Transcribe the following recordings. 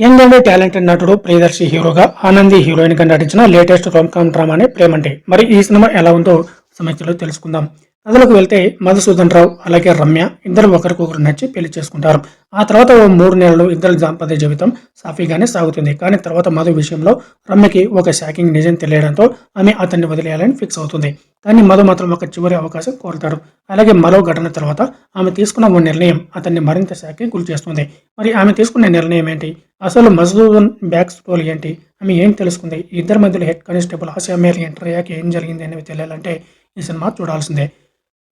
Young and talented నటుడు ప్రియదర్శి హీరోగా ఆనంది హీరోయిన్గా నటించిన లేటెస్ట్ రోమ్ రోమ్కామ్ డ్రామానే ప్రేమంటే. మరి ఈ సినిమా ఎలా ఉందో సమస్యలో తెలుసుకుందాం. కథలకు వెళ్తే మధుసూదన్ రావు అలాగే రమ్య ఇద్దరు ఒకరికొకరు నచ్చి పెళ్ళి చేసుకుంటారు. ఆ తర్వాత ఓ మూడు నెలలు ఇద్దరు దాంపత్య జీవితం సాఫీగానే సాగుతుంది. కానీ తర్వాత మధు విషయంలో రమ్యకి ఒక షాకింగ్ నిజం తెలియడంతో ఆమె అతన్ని వదిలేయాలని ఫిక్స్ అవుతుంది. కానీ మధు మాత్రం ఒక చివరి అవకాశం కోరుతాడు. అలాగే మరో ఘటన తర్వాత ఆమె తీసుకున్న ఓ నిర్ణయం అతన్ని మరింత షాకింగ్ గురి చేస్తుంది. మరి ఆమె తీసుకున్న నిర్ణయం ఏంటి? అసలు మధుసూదన్ బ్యాక్ స్టోరీ ఏంటి? ఆమె ఏం తెలుసుకుంది? ఇద్దరి మధ్యలో హెడ్ కానిస్టేబుల్ ఆసియా మేల్ ఎంటర్ అయ్యాక ఏం జరిగింది అనేవి తెలియాలంటే ఈ సినిమా చూడాల్సిందే.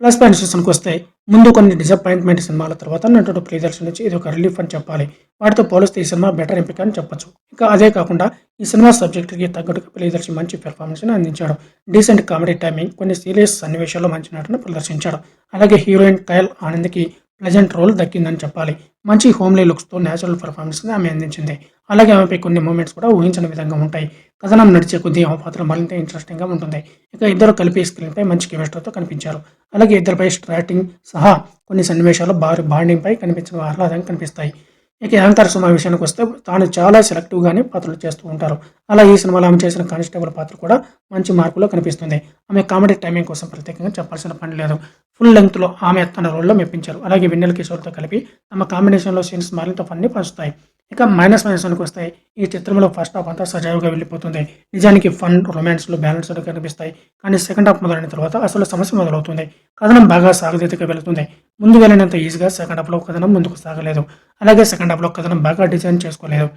ప్లస్ పాయింట్ సీజన్కి వస్తే ముందు కొన్ని డిసప్పాయింట్మెంట్ సినిమాల తర్వాత నటుడు ప్రియదర్శన్ నుంచి ఇది ఒక రిలీఫ్ అని చెప్పాలి. వాటితో పోలిస్తే ఈ సినిమా బెటర్ ఎంపిక అని చెప్పొచ్చు. ఇంకా అదే కాకుండా ఈ సినిమా సబ్జెక్టుకి తగ్గట్టుగా ప్రియదర్శి మంచి పెర్ఫార్మెన్స్ని అందించాడు. డీసెంట్ కామెడీ టైమింగ్ కొన్ని సీరియస్ సన్నివేశాల్లో మంచి నటన ప్రదర్శించాడు. అలాగే హీరోయిన్ కయల్ ఆనంద్కి ప్లెజెంట్ రోల్ దక్కిందని చెప్పాలి. మంచి హోమ్లీ లుక్స్తో న్యాచురల్ పర్ఫార్మెన్స్గా ఆమె అందించింది. అలాగే ఆమెపై కొన్ని మూమెంట్స్ కూడా ఊహించిన విధంగా ఉంటాయి. కథనం నడిచే కొద్దీ ఆమె పాత్ర మరింత ఇంట్రెస్టింగ్గా ఉంటుంది. ఇక ఇద్దరు కలిపి స్క్రీన్పై మంచి కెమిస్ట్రీతో కనిపించారు. అలాగే ఇద్దరిపై స్ట్రాటింగ్ సహా కొన్ని సన్నివేశాలు భారీ బాండింగ్పై కనిపించిన ఆహ్లాదంగా కనిపిస్తాయి. ఇక యాంకర్ సుమా విషయానికి వస్తే తాను చాలా సెలెక్టివ్గానే పాత్రలు చేస్తూ ఉంటారు. అలా ఈ సినిమాలో ఆమె చేసిన కానిస్టేబుల్ పాత్ర కూడా మంచి మార్కులో కనిపిస్తుంది. ఆమె కామెడీ టైమింగ్ కోసం ప్రత్యేకంగా చెప్పాల్సిన పని లేదు. ఫుల్ లెంగ్త్లో ఆమె తన రోల్లో మెప్పించారు. అలాగే వెన్నెల కిషోర్తో కలిపి తమ కాంబినేషన్లో సీన్స్ మరింత ఫన్ని పంచుతాయి. ఇక మైనస్ మైనస్కి వస్తే ఈ చిత్రంలో ఫస్ట్ హాఫ్ అంతా సజావుగా వెళ్ళిపోతుంది. నిజానికి ఫన్ రొమాన్స్లు బ్యాలెన్స్ కనిపిస్తాయి. కానీ సెకండ్ హాఫ్ మొదలైన తర్వాత అసలు సమస్య మొదలవుతుంది. కథనం బాగా సాగదీతగా వెళుతుంది. ముందు వెళ్ళినంత ఈజీగా సెకండ్ హాఫ్లో కథనం ముందుకు సాగలేదు. అలాగే సెకండ్ హాఫ్లో కథనం బాగా డిజైన్ చేసుకోలేదు.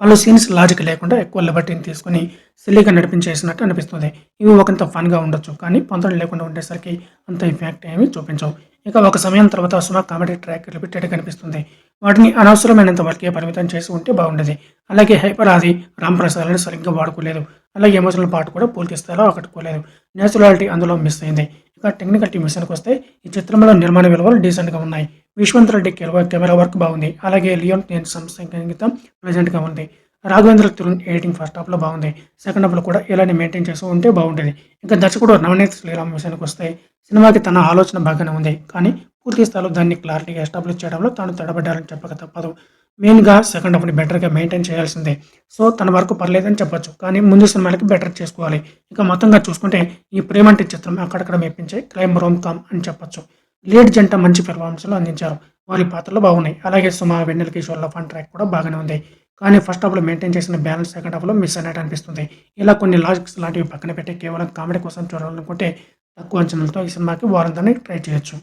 వాళ్ళు సీన్స్ లాజిక్ లేకుండా ఎక్కువ లిబర్టీని తీసుకుని సిల్లీగా నడిపించేసినట్టు అనిపిస్తుంది. ఇవి ఒకంత ఫన్గా ఉండొచ్చు. కానీ పొందడం లేకుండా ఉండేసరికి అంత ఇంపాక్ట్ ఏమీ చూపించవు. ఇక ఒక సమయం తర్వాత సుమా కామెడీ ట్రాక్ రిపీటెడ్ కనిపిస్తుంది. వాటిని అనవసరమైనంత వరకే పరిమితం చేసి ఉంటే బాగుండేది. అలాగే హైపర్ ఆది రామ్ ప్రసాద్ని సరిగ్గా వాడుకోలేదు. అలాగే ఎమోషనల్ పార్ట్ కూడా పూర్తి స్థాయిలో ఆకట్టుకోలేదు. నేచురాలిటీ అందులో మిస్ అయింది. ఇక టెక్నికల్ మిషన్కి వస్తే ఈ చిత్రంలో నిర్మాణ విలువలు డీసెంట్గా ఉన్నాయి. విశ్వంత్ రెడ్డి కెమెరా వర్క్ బాగుంది. అలాగే లియోన్ నేను సంగీతం ప్రెజెంట్గా ఉంది. రాఘవేంద్ర తిరుణ్ ఎడిటింగ్ ఫస్ట్ హాఫ్లో బాగుంది. సెకండ్ హాఫ్లో కూడా ఇలానే మెయింటైన్ చేస్తూ ఉంటే బాగుంటుంది. ఇంకా దర్శకుడు నవనీత్ శ్రీరామ్ విషయానికి వస్తే సినిమాకి తన ఆలోచన బాగానే ఉంది. కానీ పూర్తి స్థాయిలో దాన్ని క్లారిటీగా ఎస్టాబ్లిష్ చేయడంలో తాను తడబడ్డారని చెప్పక తప్పదు. మెయిన్గా సెకండ్ హాఫ్ని బెటర్గా మెయింటైన్ చేయాల్సిందే. సో తన వరకు పర్లేదని చెప్పొచ్చు. కానీ ముందు సినిమాలకి బెటర్ చేసుకోవాలి. ఇక మొత్తంగా చూసుకుంటే ఈ ప్రేమంటి చిత్రం అక్కడక్కడ మెప్పించే క్రైమ్ రోమ్ కామ్ అని చెప్పొచ్చు. లీడ్ జంట మంచి పెర్ఫార్మెన్స్లో అందించారు. వారి పాత్రలు బాగున్నాయి. అలాగే సుమా వెన్నెల కిషోర్ల ఫన్ ట్రాక్ కూడా బాగానే ఉంది. కానీ ఫస్ట్ హాఫ్లో మెయింటైన్ చేసిన బ్యాలెన్స్ సెకండ్ హాఫ్లో మిస్ అయినట్టు అనిపిస్తుంది. ఇలా కొన్ని లాజిక్స్ లాంటివి పక్కన పెట్టి కేవలం కామెడీ కోసం చూడాలనుకుంటే తక్కువ అంచనాలతో ఈ సినిమాకి వారంతాన్ని ట్రై చేయొచ్చు.